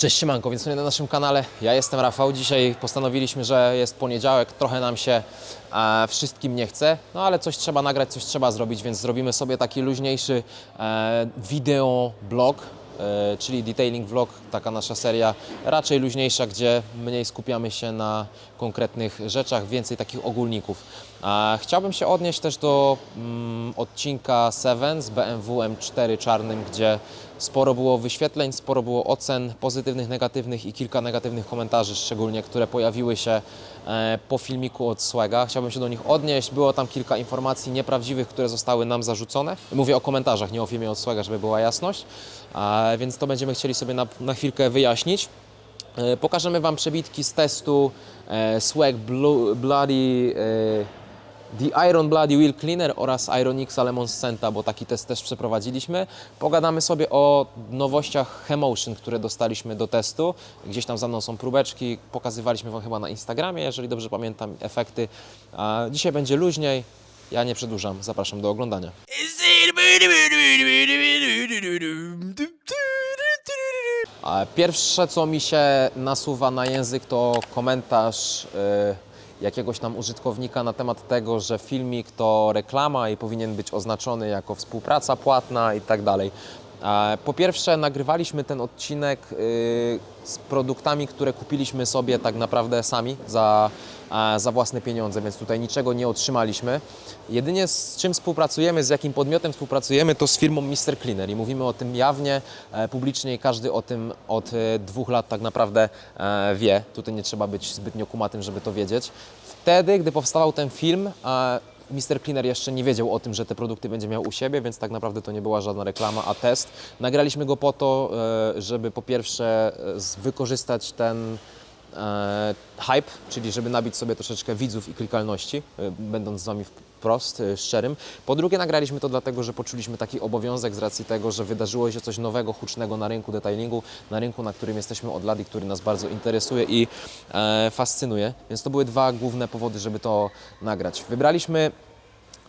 Cześć siemanko, więc na naszym kanale. Ja jestem Rafał. Dzisiaj postanowiliśmy, że jest poniedziałek, trochę nam się e, wszystkim nie chce, no ale coś trzeba nagrać, coś trzeba zrobić, więc zrobimy sobie taki luźniejszy e, blog, e, czyli detailing vlog, taka nasza seria raczej luźniejsza, gdzie mniej skupiamy się na konkretnych rzeczach, więcej takich ogólników. A chciałbym się odnieść też do mm, odcinka 7 z BMW M4 czarnym, gdzie sporo było wyświetleń, sporo było ocen pozytywnych, negatywnych i kilka negatywnych komentarzy, szczególnie które pojawiły się e, po filmiku od Swaga. Chciałbym się do nich odnieść. Było tam kilka informacji nieprawdziwych, które zostały nam zarzucone. Mówię o komentarzach, nie o filmie od Swaga, żeby była jasność. Więc to będziemy chcieli sobie na, na chwilkę wyjaśnić. E, Pokażemy Wam przebitki z testu e, Swag Bloody The Iron Bloody Wheel Cleaner oraz Ironixa Lemon Scenta, bo taki test też przeprowadziliśmy. Pogadamy sobie o nowościach Hemotion, które dostaliśmy do testu. Gdzieś tam za mną są próbeczki, pokazywaliśmy Wam chyba na Instagramie, jeżeli dobrze pamiętam, efekty. A dzisiaj będzie luźniej, ja nie przedłużam, zapraszam do oglądania. Pierwsze, co mi się nasuwa na język, to komentarz y, jakiegoś tam użytkownika na temat tego, że filmik to reklama i powinien być oznaczony jako współpraca płatna i tak dalej. Po pierwsze, nagrywaliśmy ten odcinek y, z produktami, które kupiliśmy sobie tak naprawdę sami za, za własne pieniądze, więc tutaj niczego nie otrzymaliśmy. Jedynie z czym współpracujemy, z jakim podmiotem współpracujemy, to z firmą Mr. Cleaner i mówimy o tym jawnie, e, publicznie i każdy o tym od e, dwóch lat tak naprawdę e, wie. Tutaj nie trzeba być zbytnio kumatym, żeby to wiedzieć. Wtedy, gdy powstawał ten film, Mr. Cleaner jeszcze nie wiedział o tym, że te produkty będzie miał u siebie, więc tak naprawdę to nie była żadna reklama, a test. Nagraliśmy go po to, e, żeby po pierwsze e, wykorzystać ten hype, czyli żeby nabić sobie troszeczkę widzów i klikalności, e, będąc z Wami wprost, e, szczerym. Po drugie nagraliśmy to dlatego, że poczuliśmy taki obowiązek z racji tego, że wydarzyło się coś nowego, hucznego na rynku detailingu, na rynku, na którym jesteśmy od lat i który nas bardzo interesuje i e, fascynuje. Więc to były dwa główne powody, żeby to nagrać. Wybraliśmy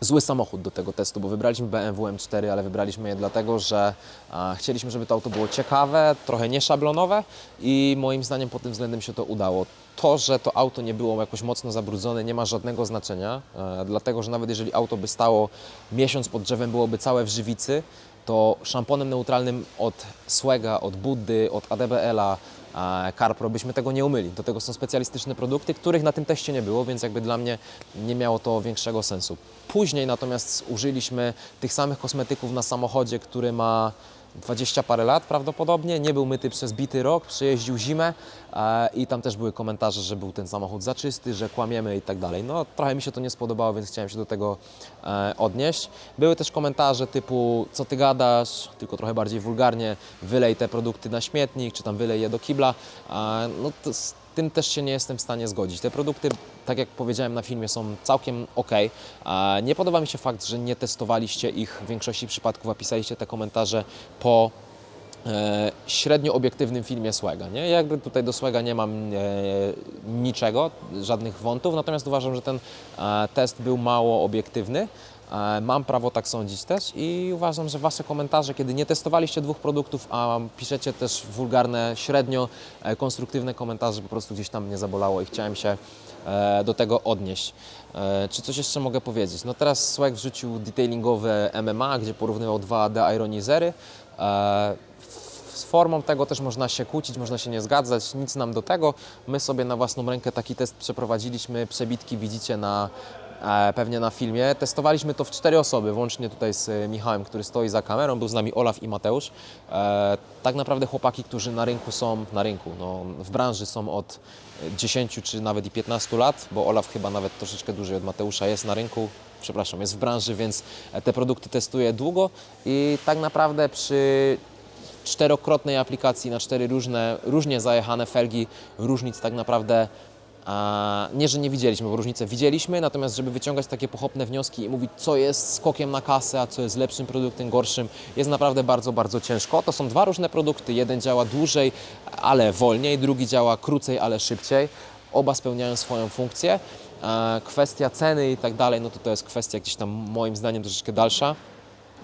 zły samochód do tego testu, bo wybraliśmy BMW M4, ale wybraliśmy je dlatego, że a, chcieliśmy, żeby to auto było ciekawe, trochę nieszablonowe i moim zdaniem pod tym względem się to udało. To, że to auto nie było jakoś mocno zabrudzone, nie ma żadnego znaczenia, e, dlatego że nawet jeżeli auto by stało miesiąc pod drzewem, byłoby całe w żywicy, to szamponem neutralnym od Swega, od Buddy, od ADBL-a, Carpro byśmy tego nie umyli. Do tego są specjalistyczne produkty, których na tym teście nie było, więc jakby dla mnie nie miało to większego sensu. Później natomiast użyliśmy tych samych kosmetyków na samochodzie, który ma 20 parę lat prawdopodobnie, nie był myty przez bity rok, przejeździł zimę e, i tam też były komentarze, że był ten samochód za czysty, że kłamiemy i tak dalej. No trochę mi się to nie spodobało, więc chciałem się do tego e, odnieść. Były też komentarze typu, co ty gadasz, tylko trochę bardziej wulgarnie, wylej te produkty na śmietnik, czy tam wylej je do kibla. E, no to tym też się nie jestem w stanie zgodzić. Te produkty, tak jak powiedziałem na filmie, są całkiem ok. Nie podoba mi się fakt, że nie testowaliście ich w większości przypadków, a pisaliście te komentarze po e, średnio obiektywnym filmie Swaga. Nie? Ja Jakby tutaj do Swaga nie mam e, niczego, żadnych wątów, natomiast uważam, że ten e, test był mało obiektywny. E, Mam prawo tak sądzić też i uważam, że Wasze komentarze, kiedy nie testowaliście dwóch produktów, a piszecie też wulgarne, średnio e, konstruktywne komentarze, po prostu gdzieś tam mnie zabolało i chciałem się do tego odnieść. Czy coś jeszcze mogę powiedzieć? No teraz Swag wrzucił detailingowe MMA, gdzie porównywał dwa. E, z formą tego też można się kłócić, można się nie zgadzać, nic nam do tego. My sobie na własną rękę taki test przeprowadziliśmy, przebitki widzicie na, e, pewnie na filmie. Testowaliśmy to w cztery osoby, włącznie tutaj z e, Michałem, który stoi za kamerą, był z nami Olaf i Mateusz. E, tak naprawdę chłopaki, którzy na rynku są, na rynku, no, w branży są od e, 10 czy nawet i 15 lat, bo Olaf chyba nawet troszeczkę dłużej od Mateusza jest na rynku, przepraszam, jest w branży, więc te produkty testuje długo i tak naprawdę przy czterokrotnej aplikacji na cztery różne, różnie zajechane felgi, różnic tak naprawdę a, nie, że nie widzieliśmy, bo różnice widzieliśmy, natomiast żeby wyciągać takie pochopne wnioski i mówić, co jest skokiem na kasę, a co jest lepszym produktem, gorszym, jest naprawdę bardzo, bardzo ciężko. To są dwa różne produkty. Jeden działa dłużej, ale wolniej, drugi działa krócej, ale szybciej. Oba spełniają swoją funkcję. Kwestia ceny i tak dalej, no to to jest kwestia gdzieś tam moim zdaniem troszeczkę dalsza.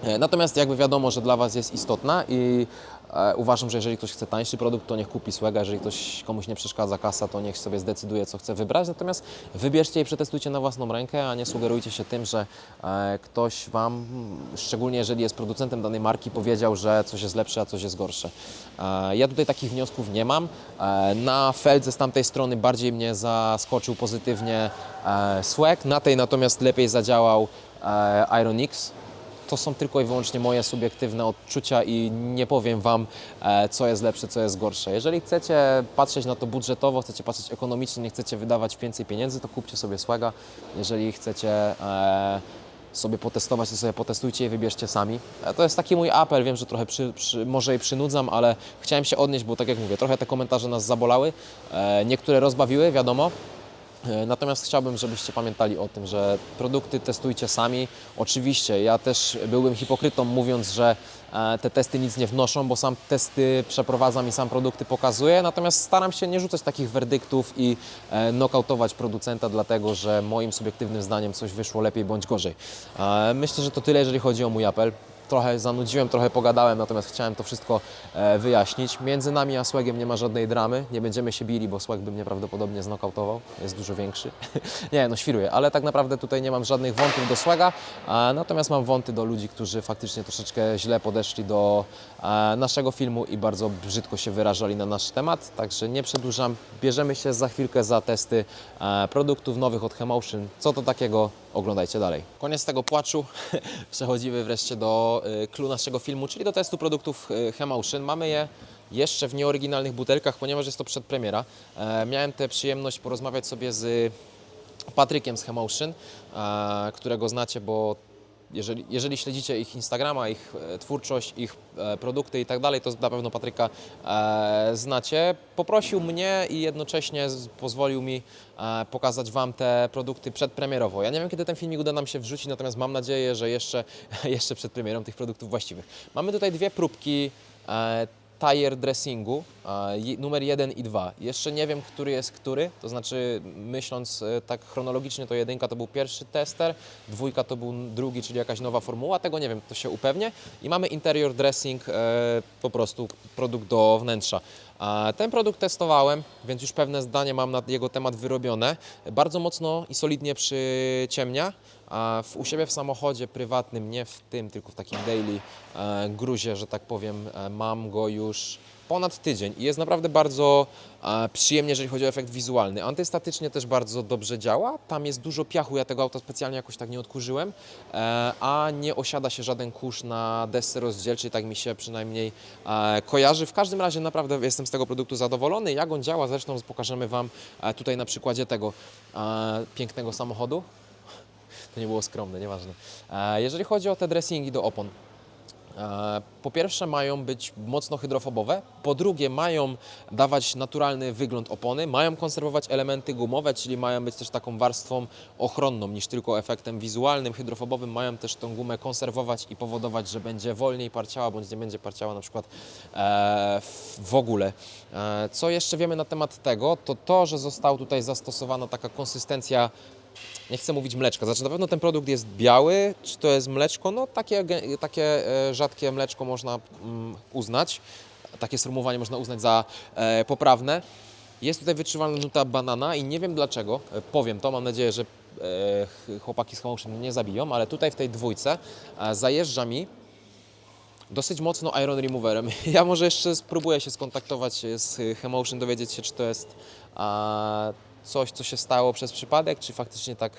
E, Natomiast jakby wiadomo, że dla Was jest istotna i e, uważam, że jeżeli ktoś chce tańszy produkt, to niech kupi Swega, jeżeli ktoś komuś nie przeszkadza kasa, to niech sobie zdecyduje, co chce wybrać. Natomiast wybierzcie i przetestujcie na własną rękę, a nie sugerujcie się tym, że e, ktoś Wam, szczególnie jeżeli jest producentem danej marki, powiedział, że coś jest lepsze, a coś jest gorsze. Ja tutaj takich wniosków nie mam. Na Feldze z tamtej strony bardziej mnie zaskoczył pozytywnie e, Swag, na tej natomiast lepiej zadziałał Ironix to są tylko i wyłącznie moje subiektywne odczucia i nie powiem Wam, e, co jest lepsze, co jest gorsze. Jeżeli chcecie patrzeć na to budżetowo, chcecie patrzeć ekonomicznie, nie chcecie wydawać więcej pieniędzy, to kupcie sobie Swaga. Jeżeli chcecie e, sobie potestować, to sobie potestujcie i wybierzcie sami. E, To jest taki mój apel, wiem, że trochę przy, przy, może i przynudzam, ale chciałem się odnieść, bo tak jak mówię, trochę te komentarze nas zabolały, niektóre rozbawiły, wiadomo, Natomiast chciałbym, żebyście pamiętali o tym, że produkty testujcie sami. Oczywiście ja też byłbym hipokrytą mówiąc, że e, te testy nic nie wnoszą, bo sam testy przeprowadzam i sam produkty pokazuję. Natomiast staram się nie rzucać takich werdyktów i e, nokautować producenta, dlatego że moim subiektywnym zdaniem coś wyszło lepiej bądź gorzej. E, Myślę, że to tyle, jeżeli chodzi o mój apel trochę zanudziłem, trochę pogadałem, natomiast chciałem to wszystko e, wyjaśnić. Między nami a Słegiem nie ma żadnej dramy, nie będziemy się bili, bo Słeg by mnie prawdopodobnie znokautował, jest dużo większy. nie, no świruję, ale tak naprawdę tutaj nie mam żadnych wątów do Słega, natomiast mam wąty do ludzi, którzy faktycznie troszeczkę źle podeszli do e, naszego filmu i bardzo brzydko się wyrażali na nasz temat, także nie przedłużam, bierzemy się za chwilkę za testy e, produktów nowych od Hemotion. Co to takiego? Oglądajcie dalej. Koniec tego płaczu. Przechodzimy wreszcie do y, clou naszego filmu, czyli do testu produktów y, Hemotion. Mamy je jeszcze w nieoryginalnych butelkach, ponieważ jest to przedpremiera. E, miałem tę przyjemność porozmawiać sobie z Patrykiem z Hemotion, e, którego znacie, bo jeżeli, jeżeli śledzicie ich Instagrama, ich e, twórczość, ich e, produkty i tak dalej, to na pewno Patryka e, znacie. Poprosił mnie i jednocześnie pozwolił mi pokazać Wam te produkty przedpremierowo. Ja nie wiem, kiedy ten filmik uda nam się wrzucić, natomiast mam nadzieję, że jeszcze, jeszcze przed premierą tych produktów właściwych. Mamy tutaj dwie próbki tire dressingu, numer 1 i 2. Jeszcze nie wiem, który jest który, to znaczy myśląc e, tak chronologicznie, to jedynka to był pierwszy tester, dwójka to był drugi, czyli jakaś nowa formuła, tego nie wiem, to się upewnię. I mamy interior dressing, e, po prostu produkt do wnętrza. Ten produkt testowałem, więc już pewne zdanie mam na jego temat wyrobione. Bardzo mocno i solidnie przyciemnia. U siebie w samochodzie prywatnym, nie w tym, tylko w takim daily e, gruzie, że tak powiem, e, mam go już ponad tydzień i jest naprawdę bardzo e, przyjemnie, jeżeli chodzi o efekt wizualny. Antystatycznie też bardzo dobrze działa. Tam jest dużo piachu, ja tego auta specjalnie jakoś tak nie odkurzyłem, e, a nie osiada się żaden kurz na desce rozdzielczej, tak mi się przynajmniej e, kojarzy. W każdym razie naprawdę jestem z tego produktu zadowolony. Jak on działa, zresztą pokażemy Wam e, tutaj na przykładzie tego e, pięknego samochodu. To nie było skromne, nieważne. E, Jeżeli chodzi o te dressingi do opon, po pierwsze mają być mocno hydrofobowe, po drugie mają dawać naturalny wygląd opony, mają konserwować elementy gumowe, czyli mają być też taką warstwą ochronną niż tylko efektem wizualnym, hydrofobowym, mają też tą gumę konserwować i powodować, że będzie wolniej parciała, bądź nie będzie parciała na przykład e, w- w ogóle. E, co jeszcze wiemy na temat tego, to to, że została tutaj zastosowana taka konsystencja nie chcę mówić mleczka. Znaczy na pewno ten produkt jest biały, czy to jest mleczko? No takie, takie e, rzadkie mleczko można mm, uznać. Takie sformułowanie można uznać za e, poprawne. Jest tutaj wyczuwalna nuta banana i nie wiem dlaczego. E, powiem to, mam nadzieję, że ch- chłopaki z Homotion nie zabiją, ale tutaj w tej dwójce zajeżdża mi dosyć mocno Iron Removerem. Ja może jeszcze spróbuję się skontaktować z Hemotion, dowiedzieć się, czy to jest coś, co się stało przez przypadek, czy faktycznie tak,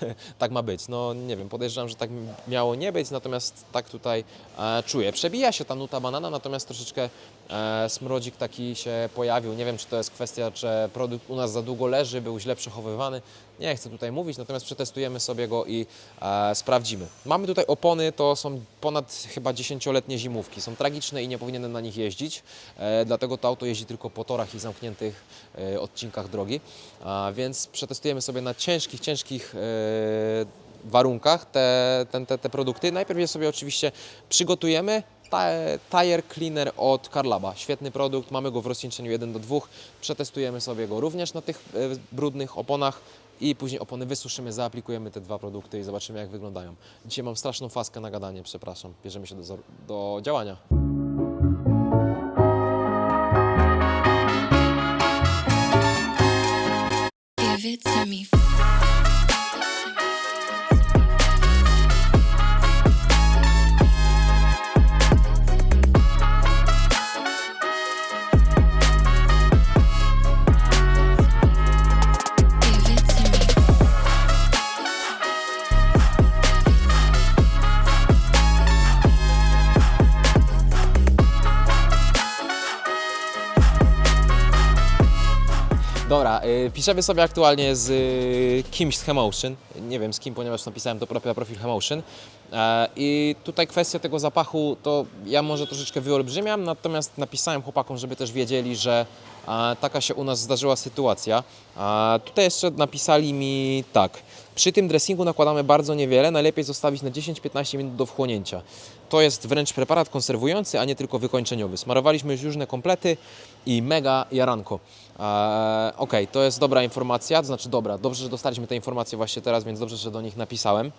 tak ma być. No nie wiem, podejrzewam, że tak miało nie być, natomiast tak tutaj e, czuję. Przebija się ta nuta banana, natomiast troszeczkę e, smrodzik taki się pojawił. Nie wiem, czy to jest kwestia, że produkt u nas za długo leży, był źle przechowywany. Nie chcę tutaj mówić, natomiast przetestujemy sobie go i e, sprawdzimy. Mamy tutaj opony, to są ponad chyba 10-letnie zimówki. Są tragiczne i nie powinienem na nich jeździć, e, dlatego to auto jeździ tylko po torach i zamkniętych e, odcinkach drogi. A, więc przetestujemy sobie na ciężkich, ciężkich e, warunkach te, ten- te, te produkty. Najpierw je sobie oczywiście przygotujemy. Tire Cleaner od Carlaba. Świetny produkt, mamy go w rozcieńczeniu 1 do 2. Przetestujemy sobie go również na tych e, brudnych oponach i później opony wysuszymy, zaaplikujemy te dwa produkty i zobaczymy jak wyglądają. Dzisiaj mam straszną faskę na gadanie, przepraszam. Bierzemy się do, do działania. Give it to me. Piszemy sobie aktualnie z y, kimś z Hemotion. Nie wiem z kim, ponieważ napisałem to na profil Hemotion. E, I tutaj kwestia tego zapachu, to ja może troszeczkę wyolbrzymiam, natomiast napisałem chłopakom, żeby też wiedzieli, że e, taka się u nas zdarzyła sytuacja. A tutaj jeszcze napisali mi tak. Przy tym dressingu nakładamy bardzo niewiele, najlepiej zostawić na 10-15 minut do wchłonięcia. To jest wręcz preparat konserwujący, a nie tylko wykończeniowy. Smarowaliśmy już różne komplety i mega jaranko. Eee, Okej, to jest dobra informacja, to znaczy dobra, dobrze, że dostaliśmy te informacje właśnie teraz, więc dobrze, że do nich napisałem.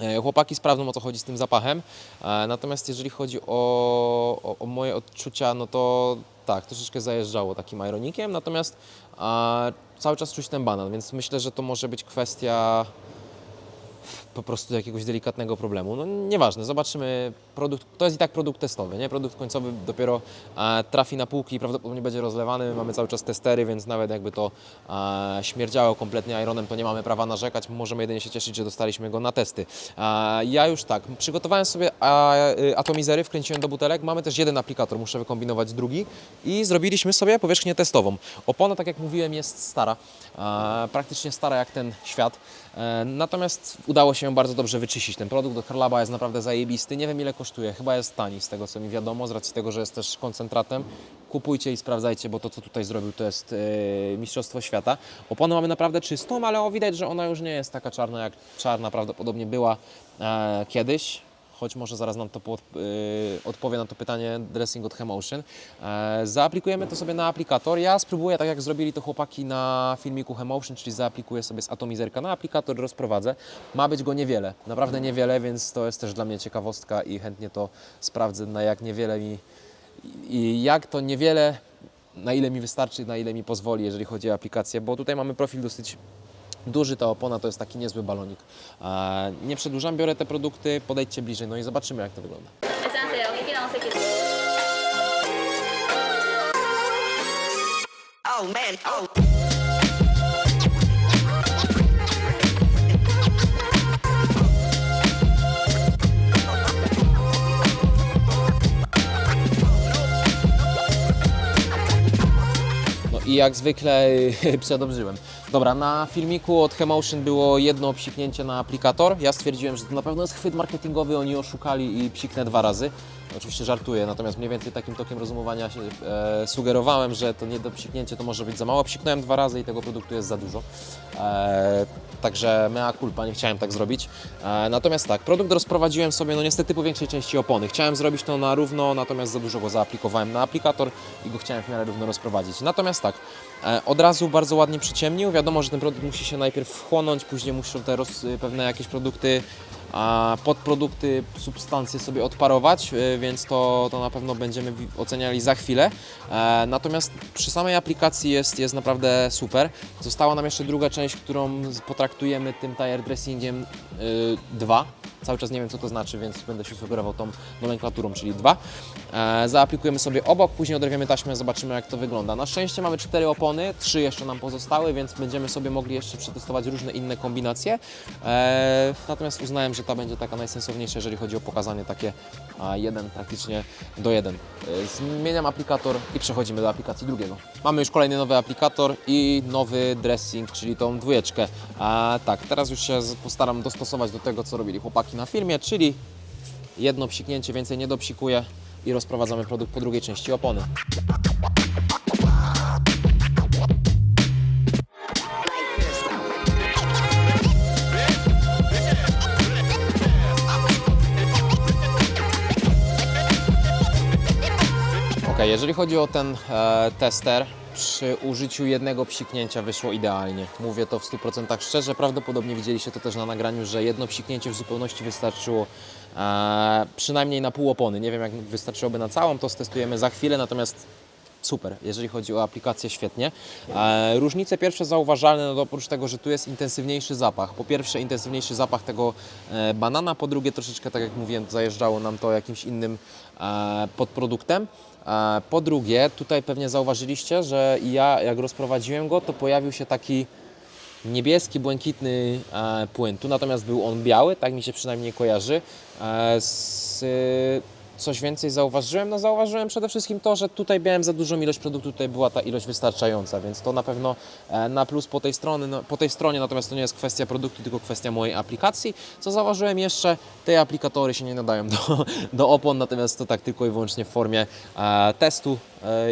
E, Chłopaki sprawdzą o co chodzi z tym zapachem. E, Natomiast jeżeli chodzi o, o, o moje odczucia, no to tak, troszeczkę zajeżdżało takim ironikiem, natomiast e, cały czas czuć ten banan, więc myślę, że to może być kwestia po prostu jakiegoś delikatnego problemu. No nieważne, zobaczymy. Produkt, to jest i tak produkt testowy, nie? Produkt końcowy dopiero e, trafi na półki i prawdopodobnie będzie rozlewany. Mamy cały czas testery, więc nawet jakby to e, śmierdziało kompletnie ironem, to nie mamy prawa narzekać. Możemy jedynie się cieszyć, że dostaliśmy go na testy. E, ja już tak, przygotowałem sobie y, atomizery, wkręciłem do butelek. Mamy też jeden aplikator, muszę wykombinować drugi i zrobiliśmy sobie powierzchnię testową. Opona, tak jak mówiłem, jest stara, e, praktycznie stara jak ten świat. E, Natomiast udało się ją bardzo dobrze wyczyścić. Ten produkt od Carlaba jest naprawdę zajebisty. Nie wiem ile kosztuje, chyba jest tani z tego co mi wiadomo, z racji tego, że jest też koncentratem. Kupujcie i sprawdzajcie, bo to co tutaj zrobił to jest e, Mistrzostwo Świata. Oponę mamy naprawdę czystą, ale o, widać, że ona już nie jest taka czarna jak czarna prawdopodobnie była e, kiedyś choć może zaraz nam to y, odpowie na to pytanie dressing od Hemotion. E, zaaplikujemy to sobie na aplikator. Ja spróbuję, tak jak zrobili to chłopaki na filmiku Hemotion, czyli zaaplikuję sobie z atomizerka na aplikator, rozprowadzę. Ma być go niewiele, naprawdę niewiele, więc to jest też dla mnie ciekawostka i chętnie to sprawdzę, na jak niewiele mi i jak to niewiele, na ile mi wystarczy, na ile mi pozwoli, jeżeli chodzi o aplikację, bo tutaj mamy profil dosyć duży, ta opona to jest taki niezły balonik. E, nie przedłużam, biorę te produkty, podejdźcie bliżej, no i zobaczymy jak to wygląda. Oh man, oh. No i jak zwykle przedobrzyłem. Dobra, na filmiku od Hemotion było jedno psiknięcie na aplikator. Ja stwierdziłem, że to na pewno jest chwyt marketingowy, oni oszukali i psiknę dwa razy. Oczywiście żartuję, natomiast mniej więcej takim tokiem rozumowania się e, sugerowałem, że to nie do to może być za mało. Psiknąłem dwa razy i tego produktu jest za dużo. E, także mea culpa, nie chciałem tak zrobić. E, natomiast tak, produkt rozprowadziłem sobie, no niestety po większej części opony. Chciałem zrobić to na równo, natomiast za dużo go zaaplikowałem na aplikator i go chciałem w miarę równo rozprowadzić. Natomiast tak, e, od razu bardzo ładnie przyciemnił. Wiadomo, że ten produkt musi się najpierw wchłonąć, później muszą te roz, pewne jakieś produkty podprodukty, substancje sobie odparować, y, więc to, to na pewno będziemy oceniali za chwilę. E, Natomiast przy samej aplikacji jest, jest naprawdę super. Została nam jeszcze druga część, którą potraktujemy tym tire dressingiem 2. Cały czas nie wiem co to znaczy, więc będę się sugerował tą nomenklaturą, czyli 2. Zaaplikujemy sobie obok, później odrewiemy taśmę, zobaczymy jak to wygląda. Na szczęście mamy cztery opony, trzy jeszcze nam pozostały, więc będziemy sobie mogli jeszcze przetestować różne inne kombinacje. E, Natomiast uznałem, że ta będzie taka najsensowniejsza, jeżeli chodzi o pokazanie takie a, jeden praktycznie do jeden. E, Zmieniam aplikator i przechodzimy do aplikacji drugiego. Mamy już kolejny nowy aplikator i nowy dressing, czyli tą dwójeczkę. A, tak, teraz już się postaram dostosować do tego, co robili chłopaki na filmie, czyli jedno psiknięcie, więcej nie dopsikuję i rozprowadzamy produkt po drugiej części opony. Ok, jeżeli chodzi o ten e, tester, przy użyciu jednego psiknięcia wyszło idealnie. Mówię to w 100% szczerze. Prawdopodobnie widzieliście to też na nagraniu, że jedno psiknięcie w zupełności wystarczyło e, przynajmniej na pół opony. Nie wiem, jak wystarczyłoby na całą, to stestujemy za chwilę, natomiast super, jeżeli chodzi o aplikację, świetnie. E, różnice pierwsze zauważalne, no oprócz tego, że tu jest intensywniejszy zapach. Po pierwsze intensywniejszy zapach tego e, banana, po drugie troszeczkę, tak jak mówiłem, zajeżdżało nam to jakimś innym e, podproduktem. Po drugie, tutaj pewnie zauważyliście, że ja jak rozprowadziłem go, to pojawił się taki niebieski, błękitny e, płyn. Tu natomiast był on biały, tak mi się przynajmniej kojarzy. E, z, coś więcej zauważyłem? No zauważyłem przede wszystkim to, że tutaj miałem za dużą ilość produktu, tutaj była ta ilość wystarczająca, więc to na pewno e, na plus po tej, strony, no, po tej stronie, natomiast to nie jest kwestia produktu, tylko kwestia mojej aplikacji. Co zauważyłem jeszcze, te aplikatory się nie nadają do, do opon, natomiast to tak tylko i wyłącznie w formie e, testu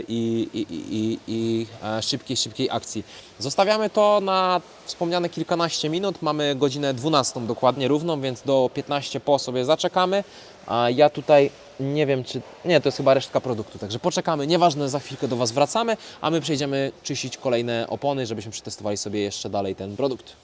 i, i, i, i e, szybkiej, szybkiej akcji. Zostawiamy to na wspomniane kilkanaście minut. Mamy godzinę 12 dokładnie równą, więc do 15 po sobie zaczekamy. A ja tutaj nie wiem, czy. Nie, to jest chyba resztka produktu, także poczekamy. Nieważne, za chwilkę do Was wracamy, a my przejdziemy czyścić kolejne opony, żebyśmy przetestowali sobie jeszcze dalej ten produkt.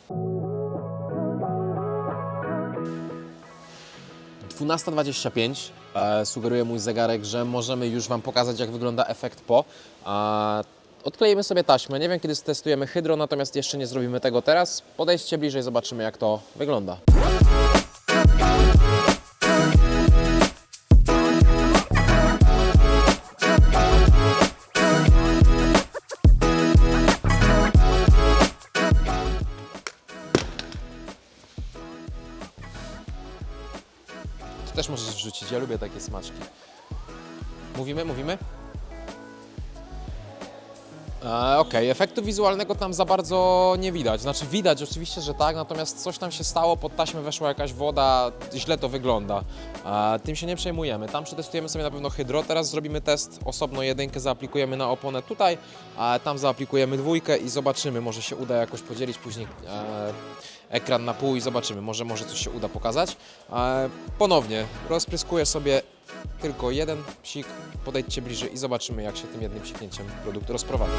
12.25 e, sugeruje mój zegarek, że możemy już Wam pokazać, jak wygląda efekt po. A odkleimy sobie taśmę. Nie wiem, kiedy testujemy hydro, natomiast jeszcze nie zrobimy tego teraz. Podejdźcie bliżej, zobaczymy, jak to wygląda. Lubię takie smaczki. Mówimy, mówimy? E, Okej, efektu wizualnego tam za bardzo nie widać. Znaczy widać oczywiście, że tak, natomiast coś tam się stało, pod taśmę weszła jakaś woda, źle to wygląda. E, tym się nie przejmujemy. Tam przetestujemy sobie na pewno hydro, teraz zrobimy test osobno jedynkę, zaaplikujemy na oponę tutaj, a tam zaaplikujemy dwójkę i zobaczymy, może się uda jakoś podzielić później e, ekran na pół i zobaczymy, może, może coś się uda pokazać. E, ponownie rozpryskuję sobie tylko jeden psik, podejdźcie bliżej i zobaczymy jak się tym jednym psiknięciem produkt rozprowadza.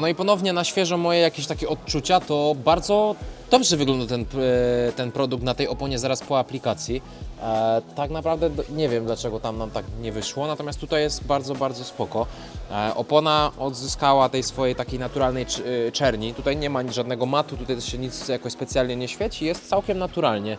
No i ponownie na świeżo moje jakieś takie odczucia, to bardzo dobrze wygląda ten, e, ten produkt na tej oponie zaraz po aplikacji. E, tak naprawdę nie wiem dlaczego tam nam tak nie wyszło, natomiast tutaj jest bardzo, bardzo spoko. E, opona odzyskała tej swojej takiej naturalnej cz- czerni. Tutaj nie ma żadnego matu, tutaj też się nic jakoś specjalnie nie świeci, jest całkiem naturalnie.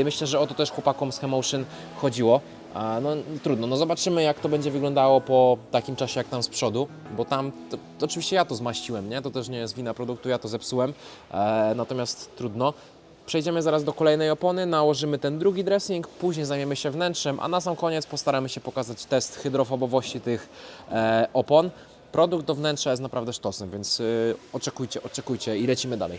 I myślę, że o to też chłopakom z Hemotion chodziło. No trudno, no zobaczymy jak to będzie wyglądało po takim czasie jak tam z przodu, bo tam, to, to oczywiście ja to zmaściłem, nie? To też nie jest wina produktu, ja to zepsułem, e, natomiast trudno. Przejdziemy zaraz do kolejnej opony, nałożymy ten drugi dressing, później zajmiemy się wnętrzem, a na sam koniec postaramy się pokazać test hydrofobowości tych e, opon. Produkt do wnętrza jest naprawdę sztosem, więc y, oczekujcie, oczekujcie i lecimy dalej.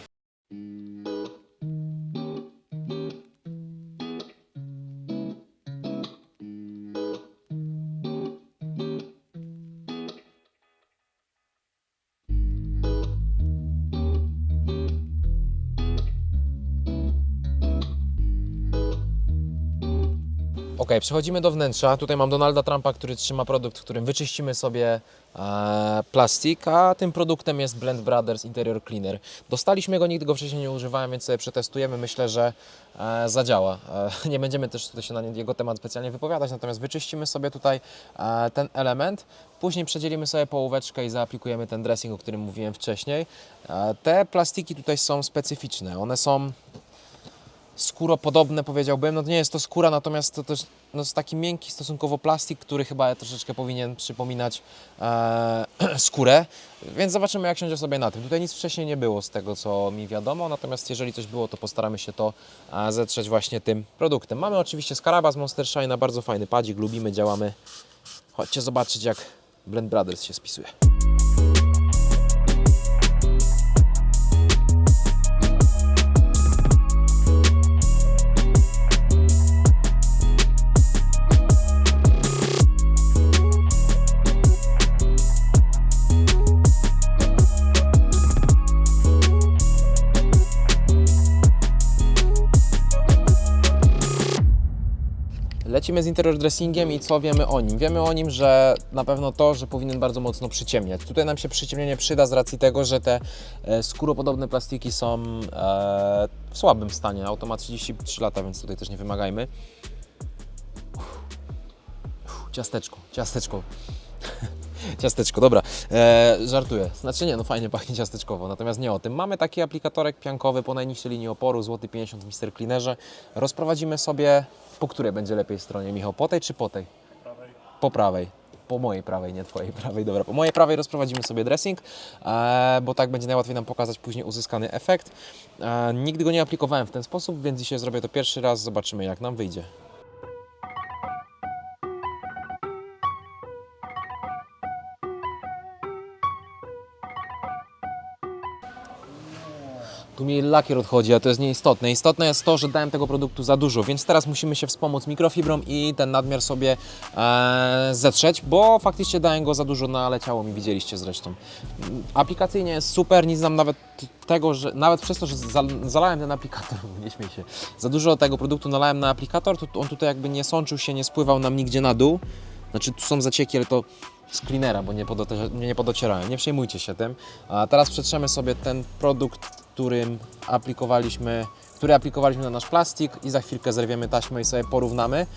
Przechodzimy do wnętrza. Tutaj mam Donalda Trumpa, który trzyma produkt, w którym wyczyścimy sobie e, plastik, a tym produktem jest Blend Brothers Interior Cleaner. Dostaliśmy go, nigdy go wcześniej nie używałem, więc sobie przetestujemy. Myślę, że e, zadziała. E, nie będziemy też tutaj się na jego temat specjalnie wypowiadać, natomiast wyczyścimy sobie tutaj e, ten element. Później przedzielimy sobie połóweczkę i zaaplikujemy ten dressing, o którym mówiłem wcześniej. E, te plastiki tutaj są specyficzne. One są skóropodobne powiedziałbym. No nie jest to skóra, natomiast to też no, jest taki miękki stosunkowo plastik, który chyba troszeczkę powinien przypominać e, skórę, więc zobaczymy jak siądzie sobie na tym. Tutaj nic wcześniej nie było z tego co mi wiadomo, natomiast jeżeli coś było, to postaramy się to e, zetrzeć właśnie tym produktem. Mamy oczywiście Scaraba z Monster Shine, bardzo fajny padzik, lubimy, działamy. Chodźcie zobaczyć jak Blend Brothers się spisuje. Lecimy z interior dressingiem i co wiemy o nim? Wiemy o nim, że na pewno to, że powinien bardzo mocno przyciemniać. Tutaj nam się przyciemnienie przyda z racji tego, że te e, skóropodobne plastiki są e, w słabym stanie. Auto ma 33 lata, więc tutaj też nie wymagajmy. Ciasteczko, ciasteczko. Ciasteczko, dobra, e, żartuję. Znaczy nie, no fajnie pachnie ciasteczkowo, natomiast nie o tym. Mamy taki aplikatorek piankowy po najniższej linii oporu, złoty 50 w Mr. Cleanerze. Rozprowadzimy sobie, po której będzie lepiej stronie, Michał? Po tej czy po tej? Po prawej. Po mojej prawej, nie twojej prawej, dobra. Po mojej prawej rozprowadzimy sobie dressing, e, bo tak będzie najłatwiej nam pokazać później uzyskany efekt. E, nigdy go nie aplikowałem w ten sposób, więc dzisiaj zrobię to pierwszy raz, zobaczymy jak nam wyjdzie. Tu mi lakier odchodzi, a to jest nieistotne. Istotne jest to, że dałem tego produktu za dużo, więc teraz musimy się wspomóc mikrofibrą i ten nadmiar sobie e, zetrzeć, bo faktycznie dałem go za dużo, no ale ciało mi widzieliście zresztą. Aplikacyjnie jest super, nic nam nawet tego, że nawet przez to, że zal- zalałem ten aplikator, nie śmiej się, za dużo tego produktu nalałem na aplikator, to on tutaj jakby nie sączył się, nie spływał nam nigdzie na dół. Znaczy tu są zacieki, ale to z cleanera, bo nie, nie, nie podocierałem. Nie przejmujcie się tym. A teraz przetrzemy sobie ten produkt, którym aplikowaliśmy, który aplikowaliśmy na nasz plastik i za chwilkę zerwiemy taśmę i sobie porównamy.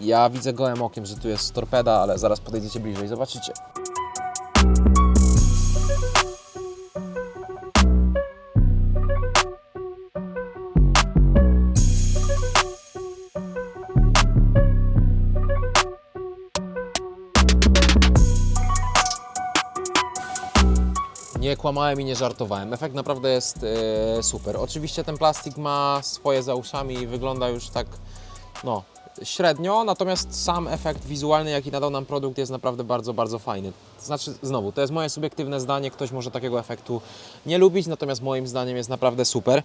Ja widzę gołym okiem, że tu jest torpeda, ale zaraz podejdziecie bliżej i zobaczycie. Nie kłamałem i nie żartowałem. Efekt naprawdę jest e, super. Oczywiście ten plastik ma swoje za uszami i wygląda już tak no, średnio, natomiast sam efekt wizualny, jaki nadał nam produkt, jest naprawdę bardzo, bardzo fajny. Znaczy, znowu, to jest moje subiektywne zdanie, ktoś może takiego efektu nie lubić, natomiast moim zdaniem jest naprawdę super.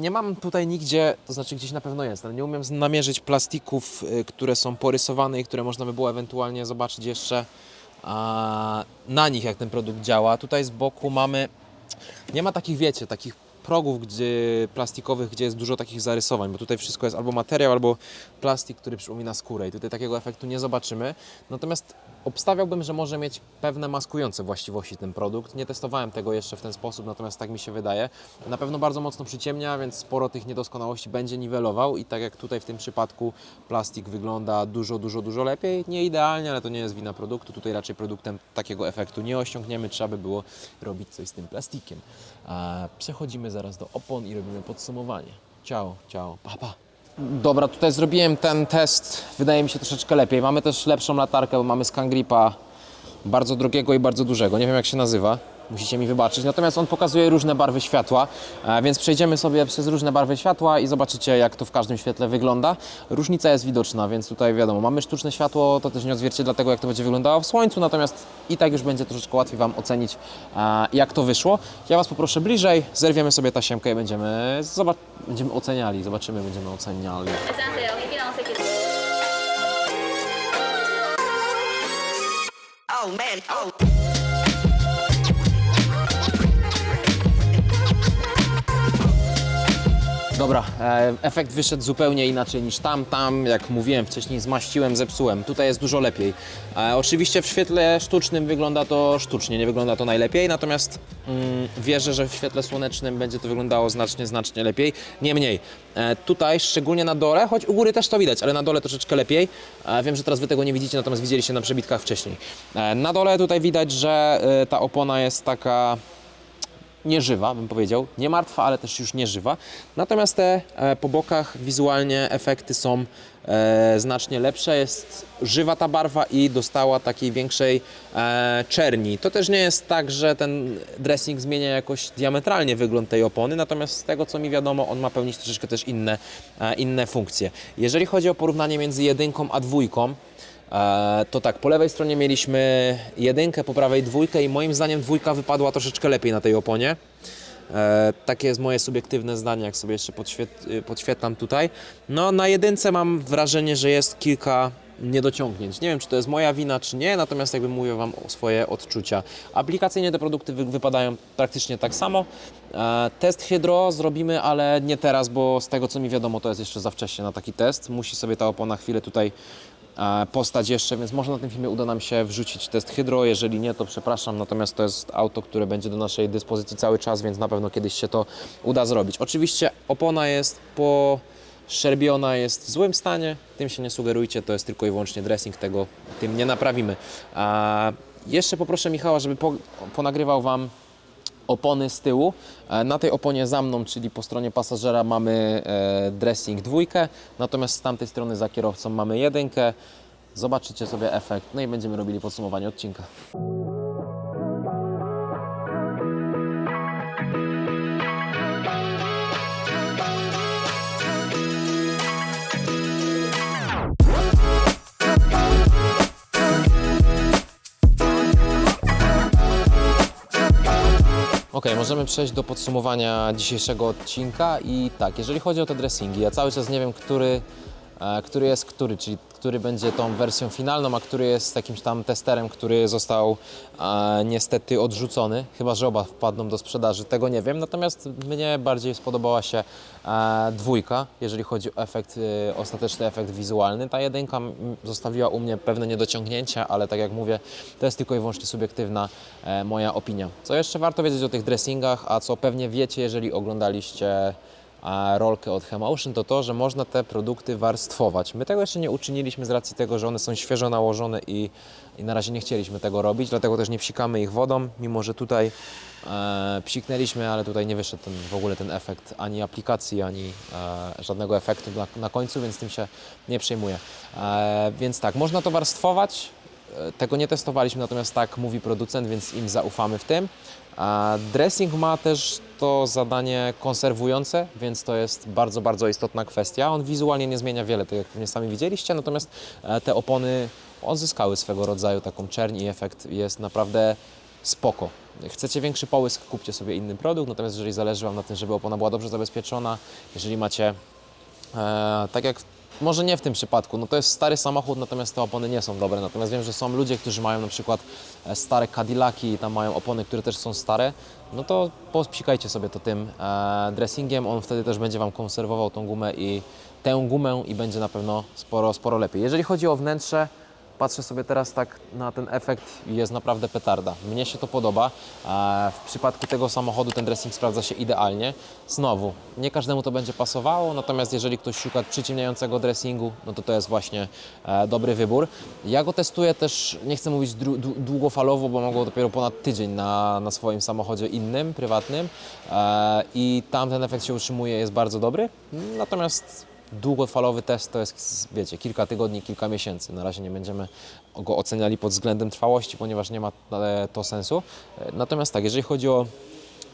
Nie mam tutaj nigdzie, to znaczy gdzieś na pewno jest, ale nie umiem namierzyć plastików, y, które są porysowane i które można by było ewentualnie zobaczyć jeszcze na nich, jak ten produkt działa. Tutaj z boku mamy, nie ma takich, wiecie, takich progów gdzie, plastikowych, gdzie jest dużo takich zarysowań, bo tutaj wszystko jest albo materiał, albo plastik, który przypomina skórę i tutaj takiego efektu nie zobaczymy. Natomiast obstawiałbym, że może mieć pewne maskujące właściwości ten produkt. Nie testowałem tego jeszcze w ten sposób, natomiast tak mi się wydaje. Na pewno bardzo mocno przyciemnia, więc sporo tych niedoskonałości będzie niwelował i tak jak tutaj w tym przypadku plastik wygląda dużo, dużo, dużo lepiej. Nie idealnie, ale to nie jest wina produktu. Tutaj raczej produktem takiego efektu nie osiągniemy. Trzeba by było robić coś z tym plastikiem. A przechodzimy zaraz do opon i robimy podsumowanie. Ciao, ciao, pa, pa. Dobra, tutaj zrobiłem ten test, wydaje mi się troszeczkę lepiej. Mamy też lepszą latarkę, bo mamy Scangripa bardzo drogiego i bardzo dużego. Nie wiem jak się nazywa, musicie mi wybaczyć. Natomiast on pokazuje różne barwy światła, e, więc przejdziemy sobie przez różne barwy światła i zobaczycie, jak to w każdym świetle wygląda. Różnica jest widoczna, więc tutaj wiadomo, mamy sztuczne światło, to też nie odzwierciedla tego, jak to będzie wyglądało w słońcu, natomiast i tak już będzie troszeczkę łatwiej Wam ocenić, e, jak to wyszło. Ja Was poproszę bliżej, zerwiemy sobie tasiemkę i będziemy, zobac będziemy oceniali, zobaczymy, będziemy oceniali. Oh man, oh. Dobra, e, efekt wyszedł zupełnie inaczej niż tam. Tam, jak mówiłem wcześniej, zmaściłem, zepsułem. Tutaj jest dużo lepiej. E, oczywiście w świetle sztucznym wygląda to sztucznie, nie wygląda to najlepiej, natomiast mm, wierzę, że w świetle słonecznym będzie to wyglądało znacznie, znacznie lepiej. Niemniej, e, tutaj, szczególnie na dole, choć u góry też to widać, ale na dole troszeczkę lepiej. Wiem, że teraz Wy tego nie widzicie, natomiast widzieliście na przebitkach wcześniej. Na dole tutaj widać, że ta opona jest taka nieżywa, bym powiedział. Nie martwa, ale też już nieżywa. Natomiast te e, po bokach wizualnie efekty są e, znacznie lepsze. Jest żywa ta barwa i dostała takiej większej e, czerni. To też nie jest tak, że ten dressing zmienia jakoś diametralnie wygląd tej opony, natomiast z tego co mi wiadomo, on ma pełnić troszeczkę też inne, inne funkcje. Jeżeli chodzi o porównanie między jedynką a dwójką, to tak, po lewej stronie mieliśmy jedynkę, po prawej dwójkę i moim zdaniem dwójka wypadła troszeczkę lepiej na tej oponie. E, takie jest moje subiektywne zdanie, jak sobie jeszcze podświet, y, podświetlam tutaj. No na jedynce mam wrażenie, że jest kilka niedociągnięć. Nie wiem, czy to jest moja wina, czy nie, natomiast jakby mówię Wam swoje odczucia. Aplikacyjnie te produkty wy, wypadają praktycznie tak samo. E, test hydro zrobimy, ale nie teraz, bo z tego co mi wiadomo, to jest jeszcze za wcześnie na taki test. Musi sobie ta opona chwilę tutaj e, postać jeszcze, więc może na tym filmie uda nam się wrzucić test hydro, jeżeli nie, to przepraszam, natomiast to jest auto, które będzie do naszej dyspozycji cały czas, więc na pewno kiedyś się to uda zrobić. Oczywiście opona jest po szerbiona jest w złym stanie, tym się nie sugerujcie, to jest tylko i wyłącznie dressing, tego tym nie naprawimy. A jeszcze poproszę Michała, żeby po, ponagrywał Wam opony z tyłu. E, Na tej oponie za mną, czyli po stronie pasażera mamy e, dressing dwójkę, natomiast z tamtej strony za kierowcą mamy jedynkę. Zobaczycie sobie efekt, no i będziemy robili podsumowanie odcinka. Ok, możemy przejść do podsumowania dzisiejszego odcinka i tak, jeżeli chodzi o te dressingi, ja cały czas nie wiem, który, który jest który, czyli który będzie tą wersją finalną, a który jest jakimś tam testerem, który został e, niestety odrzucony, chyba że oba wpadną do sprzedaży, tego nie wiem, natomiast mnie bardziej spodobała się e, dwójka, jeżeli chodzi o efekt, e, ostateczny efekt wizualny. Ta jedynka zostawiła u mnie pewne niedociągnięcia, ale tak jak mówię, to jest tylko i wyłącznie subiektywna e, moja opinia. Co jeszcze warto wiedzieć o tych dressingach, a co pewnie wiecie, jeżeli oglądaliście rolkę od Hemotion, to to, że można te produkty warstwować. My tego jeszcze nie uczyniliśmy z racji tego, że one są świeżo nałożone i, i na razie nie chcieliśmy tego robić, dlatego też nie psikamy ich wodą, mimo że tutaj e, psiknęliśmy, ale tutaj nie wyszedł ten, w ogóle ten efekt ani aplikacji, ani e, żadnego efektu na, na końcu, więc tym się nie przejmuję. E, więc tak, można to warstwować, E, tego nie testowaliśmy, natomiast tak mówi producent, więc im zaufamy w tym. Dressing ma też to zadanie konserwujące, więc to jest bardzo, bardzo istotna kwestia. On wizualnie nie zmienia wiele, tak jak pewnie sami widzieliście, natomiast e, te opony odzyskały swego rodzaju taką czerń i efekt jest naprawdę spoko. Chcecie większy połysk, kupcie sobie inny produkt, natomiast jeżeli zależy Wam na tym, żeby opona była dobrze zabezpieczona, jeżeli macie tak jak może nie w tym przypadku, no to jest stary samochód, natomiast te opony nie są dobre. Natomiast wiem, że są ludzie, którzy mają na przykład e, stare Cadillaki i tam mają opony, które też są stare, no to pospsikajcie sobie to tym e, dressingiem, on wtedy też będzie Wam konserwował tą gumę i tę gumę i będzie na pewno sporo, sporo lepiej. Jeżeli chodzi o wnętrze, Patrzę sobie teraz tak na ten efekt i jest naprawdę petarda. Mnie się to podoba. E, W przypadku tego samochodu ten dressing sprawdza się idealnie. Znowu, nie każdemu to będzie pasowało, natomiast jeżeli ktoś szuka przyciemniającego dressingu, no to to jest właśnie e, dobry wybór. Ja go testuję też, nie chcę mówić długofalowo, bo mogło dopiero ponad tydzień na, na swoim samochodzie innym, prywatnym e, i tam ten efekt się utrzymuje, jest bardzo dobry. Natomiast długofalowy test to jest, wiecie, kilka tygodni, kilka miesięcy. Na razie nie będziemy go oceniali pod względem trwałości, ponieważ nie ma e, to sensu. E, Natomiast tak, jeżeli chodzi o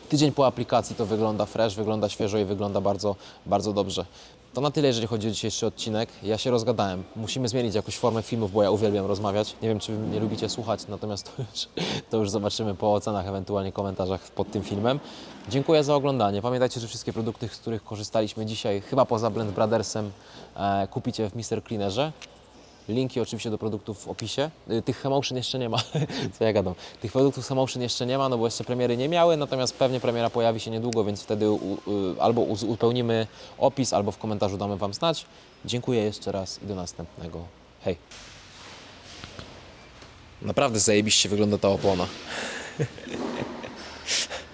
tydzień po aplikacji, to wygląda fresh, wygląda świeżo i wygląda bardzo, bardzo dobrze. To na tyle, jeżeli chodzi o dzisiejszy odcinek. Ja się rozgadałem. Musimy zmienić jakąś formę filmów, bo ja uwielbiam rozmawiać. Nie wiem, czy wy mnie lubicie słuchać, natomiast to już, to już zobaczymy po ocenach, ewentualnie komentarzach pod tym filmem. Dziękuję za oglądanie. Pamiętajcie, że wszystkie produkty, z których korzystaliśmy dzisiaj, chyba poza Blend Brothersem, e, kupicie w Mr. Cleanerze. Linki oczywiście do produktów w opisie. Y, Tych Hemotion jeszcze nie ma, co ja gadam. Tych produktów Hemotion jeszcze nie ma, no bo jeszcze premiery nie miały, natomiast pewnie premiera pojawi się niedługo, więc wtedy u, u, albo uzupełnimy opis, albo w komentarzu damy Wam znać. Dziękuję jeszcze raz i do następnego. Hej. Naprawdę zajebiście wygląda ta opona.